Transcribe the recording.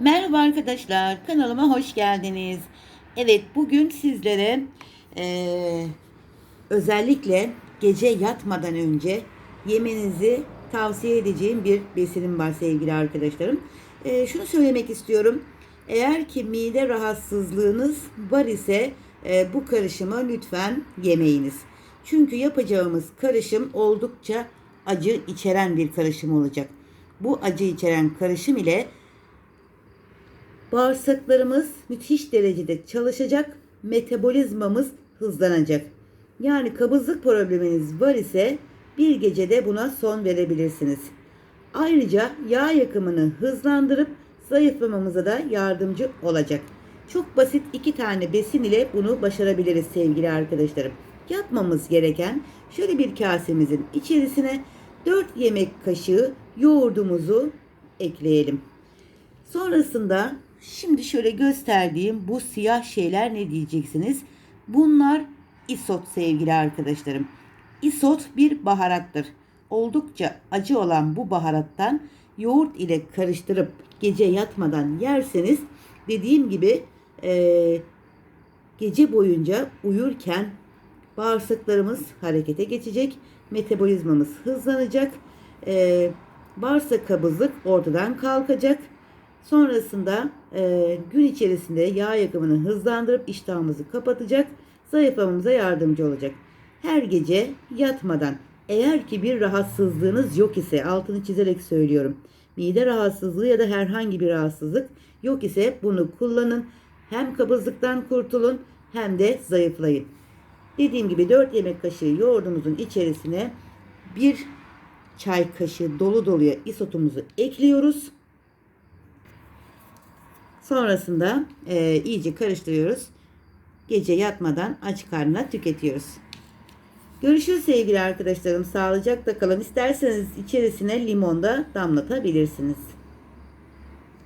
Merhaba arkadaşlar, kanalıma hoş geldiniz. Evet, bugün sizlere eee, özellikle gece yatmadan önce yemenizi tavsiye edeceğim bir besinim var sevgili arkadaşlarım. Eee, şunu söylemek istiyorum. Eğer ki mide rahatsızlığınız var ise eee, bu karışımı lütfen yemeyiniz. Çünkü yapacağımız karışım oldukça acı içeren bir karışım olacak. Bu acı içeren karışım ile Bağırsaklarımız müthiş derecede çalışacak, metabolizmamız hızlanacak. Yani kabızlık probleminiz var ise bir gecede buna son verebilirsiniz. Ayrıca yağ yakımını hızlandırıp zayıflamamıza da yardımcı olacak. Çok basit iki tane besin ile bunu başarabiliriz sevgili arkadaşlarım. Yapmamız gereken şöyle bir kasemizin içerisine 4 yemek kaşığı yoğurdumuzu ekleyelim. Sonrasında şimdi şöyle gösterdiğim bu siyah şeyler ne diyeceksiniz? Bunlar isot sevgili arkadaşlarım. Isot bir baharattır. Oldukça acı olan bu baharattan yoğurt ile karıştırıp gece yatmadan yerseniz dediğim gibi eee, gece boyunca uyurken bağırsaklarımız harekete geçecek, metabolizmamız hızlanacak, eee, varsa kabızlık ortadan kalkacak. Sonrasında eee, gün içerisinde yağ yakımını hızlandırıp iştahımızı kapatacak, zayıflamamıza yardımcı olacak. Her gece yatmadan eğer ki bir rahatsızlığınız yok ise altını çizerek söylüyorum. Mide rahatsızlığı ya da herhangi bir rahatsızlık yok ise bunu kullanın. Hem kabızlıktan kurtulun hem de zayıflayın. Dediğim gibi 4 yemek kaşığı yoğurdumuzun içerisine bir çay kaşığı dolu doluya isotumuzu ekliyoruz. Sonrasında e, iyice karıştırıyoruz. Gece yatmadan aç karnına tüketiyoruz. Görüşürüz sevgili arkadaşlarım. Sağlıcakla kalın. İsterseniz içerisine limon da damlatabilirsiniz.